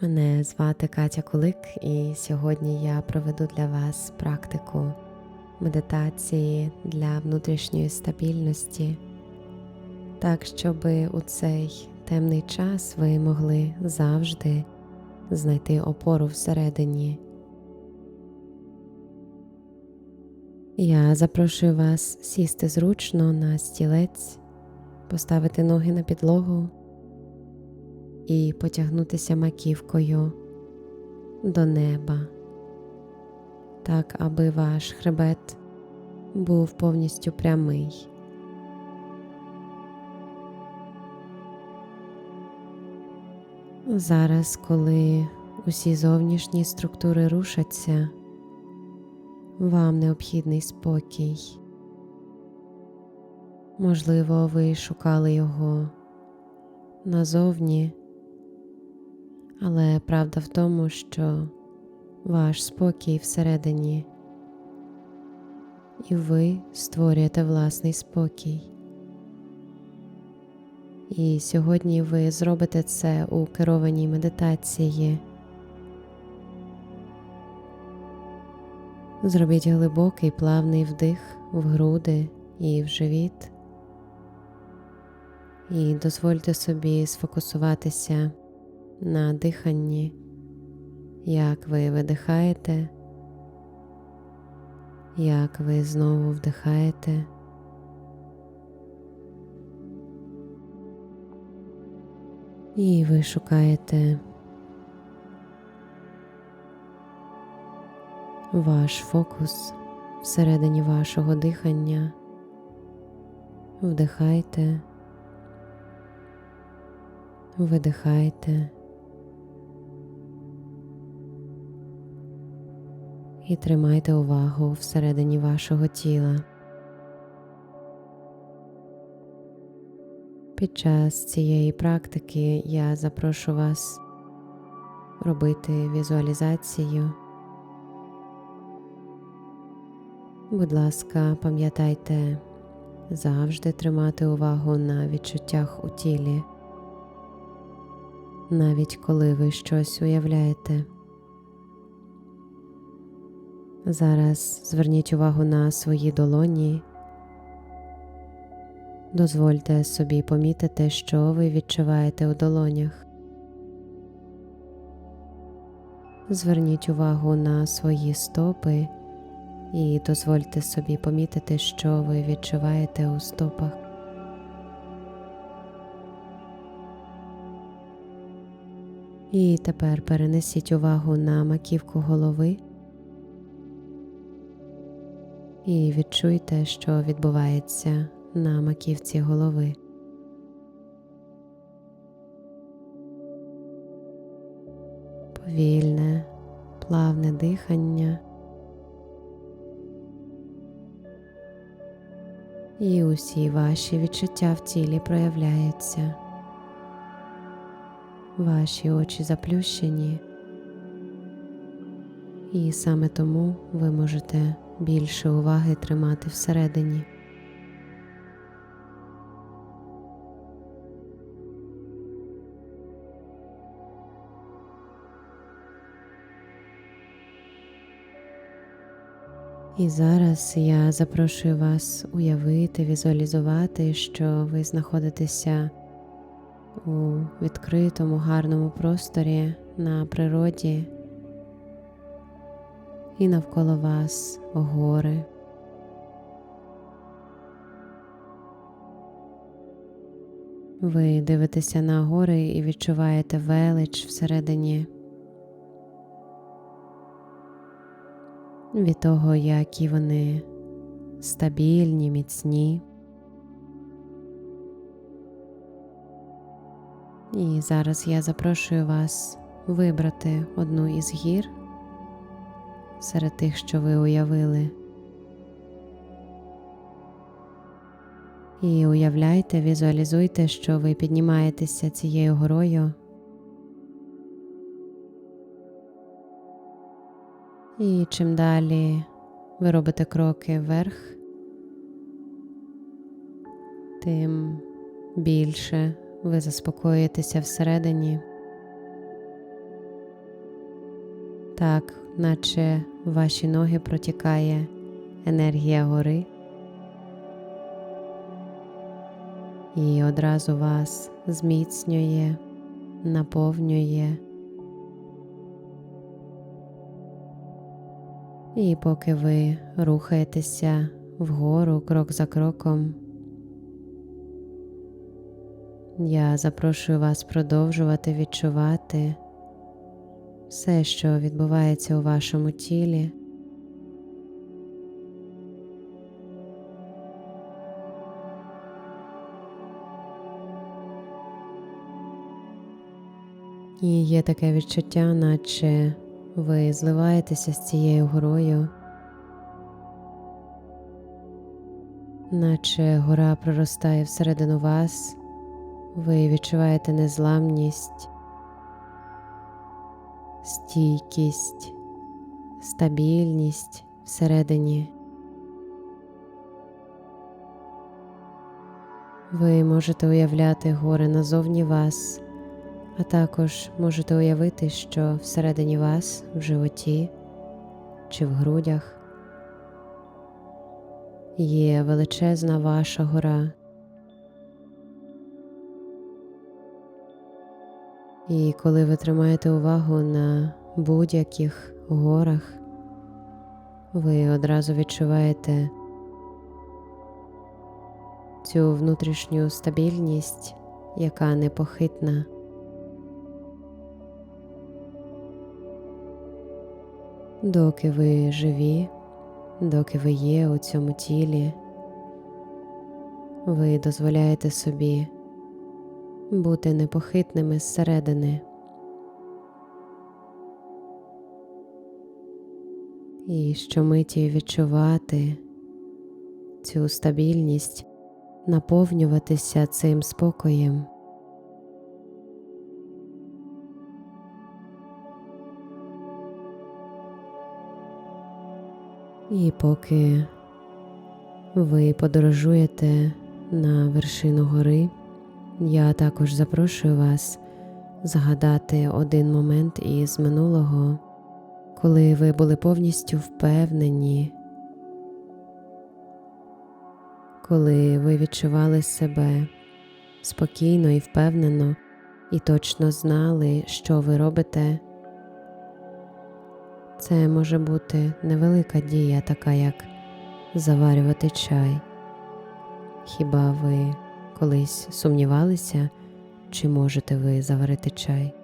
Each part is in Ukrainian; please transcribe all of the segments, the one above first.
Мене звати Катя Кулик, і сьогодні я проведу для вас практику медитації для внутрішньої стабільності, так, щоб у цей темний час ви могли завжди знайти опору всередині. Я запрошую вас сісти зручно на стілець, поставити ноги на підлогу і потягнутися маківкою до неба, так, аби ваш хребет був повністю прямий. Зараз, коли усі зовнішні структури рушаться, вам необхідний спокій. Можливо, ви шукали його назовні, але правда в тому, що ваш спокій всередині, і ви створюєте власний спокій. І сьогодні ви зробите це у керованій медитації. Зробіть глибокий плавний вдих в груди і в живіт, і дозвольте собі сфокусуватися на диханні, як ви видихаєте, як ви знову вдихаєте. І ви шукаєте ваш фокус всередині вашого дихання. Вдихайте, видихайте і тримайте увагу всередині вашого тіла. Під час цієї практики я запрошу вас робити візуалізацію. Будь ласка, пам'ятайте завжди тримати увагу на відчуттях у тілі, навіть коли ви щось уявляєте. Зараз зверніть увагу на свої долоні. Дозвольте собі помітити, що ви відчуваєте у долонях. Зверніть увагу на свої стопи і дозвольте собі помітити, що ви відчуваєте у стопах. І тепер перенесіть увагу на маківку голови і відчуйте, що відбувається на маківці голови. Повільне, плавне дихання. І усі ваші відчуття в тілі проявляються. Ваші очі заплющені, і саме тому ви можете більше уваги тримати всередині. І зараз я запрошую вас уявити, візуалізувати, що ви знаходитеся у відкритому гарному просторі на природі, і навколо вас гори. Ви дивитеся на гори і відчуваєте велич всередині. від того, які вони стабільні, міцні. І зараз я запрошую вас вибрати одну із гір серед тих, що ви уявили. І уявляйте, візуалізуйте, що ви піднімаєтеся цією горою. І чим далі ви робите кроки вверх, тим більше ви заспокоїтеся всередині. Так, наче в ваші ноги протікає енергія гори. І одразу вас зміцнює, наповнює. І поки ви рухаєтеся вгору крок за кроком, я запрошую вас продовжувати відчувати все, що відбувається у вашому тілі. І є таке відчуття, наче ви зливаєтеся з цією горою, наче гора проростає всередину вас, ви відчуваєте незламність, стійкість, стабільність всередині. Ви можете уявляти гори назовні вас, а також можете уявити, що всередині вас, в животі чи в грудях є величезна ваша гора. І коли ви тримаєте увагу на будь-яких горах, ви одразу відчуваєте цю внутрішню стабільність, яка непохитна. Доки ви живі, доки ви є у цьому тілі, ви дозволяєте собі бути непохитними зсередини. І щомиті відчувати цю стабільність, наповнюватися цим спокоєм. І поки ви подорожуєте на вершину гори, я також запрошую вас згадати один момент із минулого, коли ви були повністю впевнені, коли ви відчували себе спокійно і впевнено і точно знали, що ви робите. Це може бути невелика дія, така як заварювати чай. Хіба ви колись сумнівалися, чи можете ви заварити чай?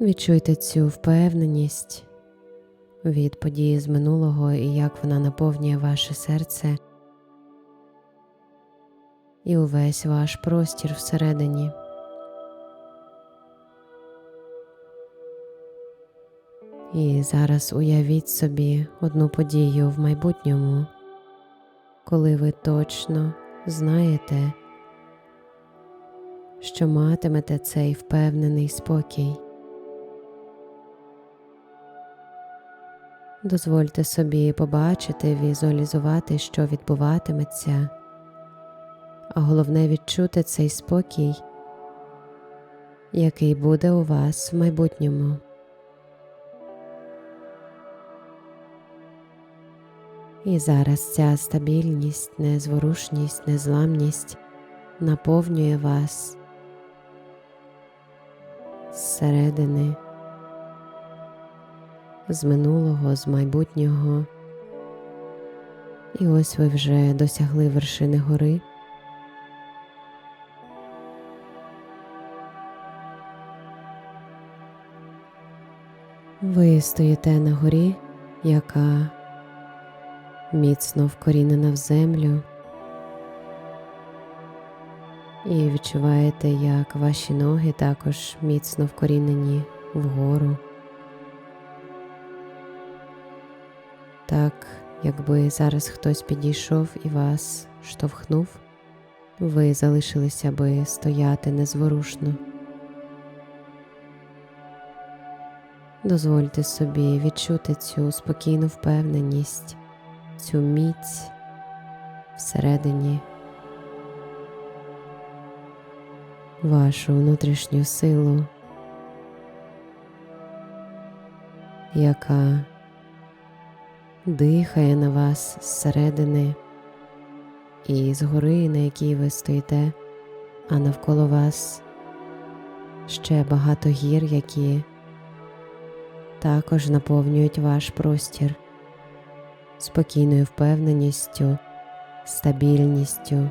Відчуйте цю впевненість від події з минулого і як вона наповнює ваше серце і увесь ваш простір всередині. І зараз уявіть собі одну подію в майбутньому, коли ви точно знаєте, що матимете цей впевнений спокій. Дозвольте собі побачити, візуалізувати, що відбуватиметься, а головне відчути цей спокій, який буде у вас в майбутньому. І зараз ця стабільність, незворушність, незламність наповнює вас зсередини, з минулого, з майбутнього. І ось ви вже досягли вершини гори. Ви стоїте на горі, яка міцно вкорінена в землю, і відчуваєте, як ваші ноги також міцно вкорінені вгору. Так, якби зараз хтось підійшов і вас штовхнув, ви залишилися би стояти незворушно. Дозвольте собі відчути цю спокійну впевненість, цю міць всередині. вашу внутрішню силу, яка дихає на вас зсередини і згори, на якій ви стоїте, а навколо вас ще багато гір, які також наповнюють ваш простір спокійною впевненістю, стабільністю.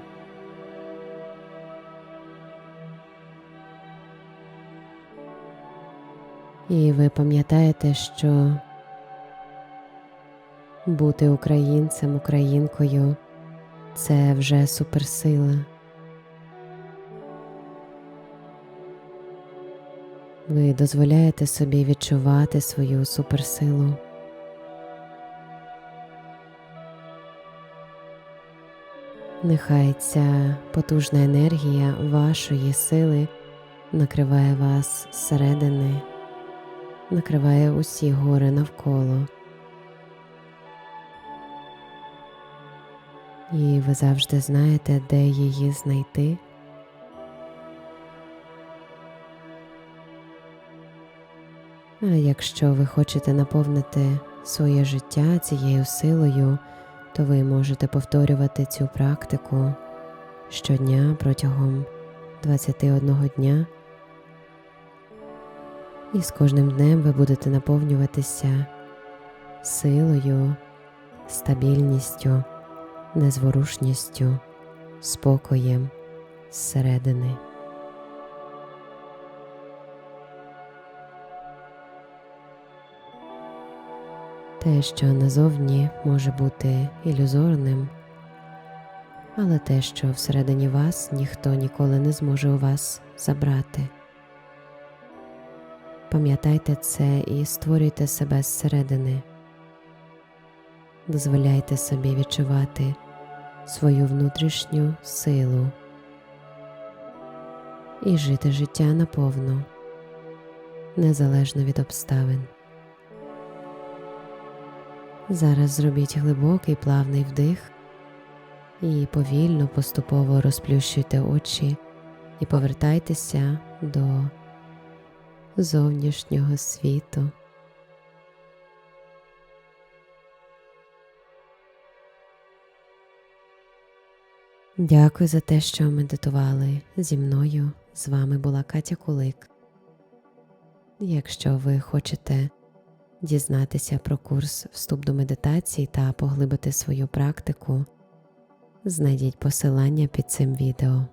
І ви пам'ятаєте, що бути українцем, українкою це вже суперсила. Ви дозволяєте собі відчувати свою суперсилу. Нехай ця потужна енергія вашої сили накриває вас зсередини, накриває усі гори навколо. І ви завжди знаєте, де її знайти. А якщо ви хочете наповнити своє життя цією силою, то ви можете повторювати цю практику щодня протягом 21 дня. І з кожним днем ви будете наповнюватися силою, стабільністю, незворушністю, спокоєм зсередини. Те, що назовні може бути ілюзорним, але те, що всередині вас ніхто ніколи не зможе у вас забрати. Пам'ятайте це і створюйте себе зсередини. Дозволяйте собі відчувати свою внутрішню силу і жити життя наповно, незалежно від обставин. Зараз зробіть глибокий плавний вдих і повільно, поступово розплющуйте очі і повертайтеся до зовнішнього світу. Дякую за те, що медитували зі мною. З вами була Катя Кулик. Якщо ви хочете дізнатися про курс вступ до медитації та поглибити свою практику, знайдіть посилання під цим відео.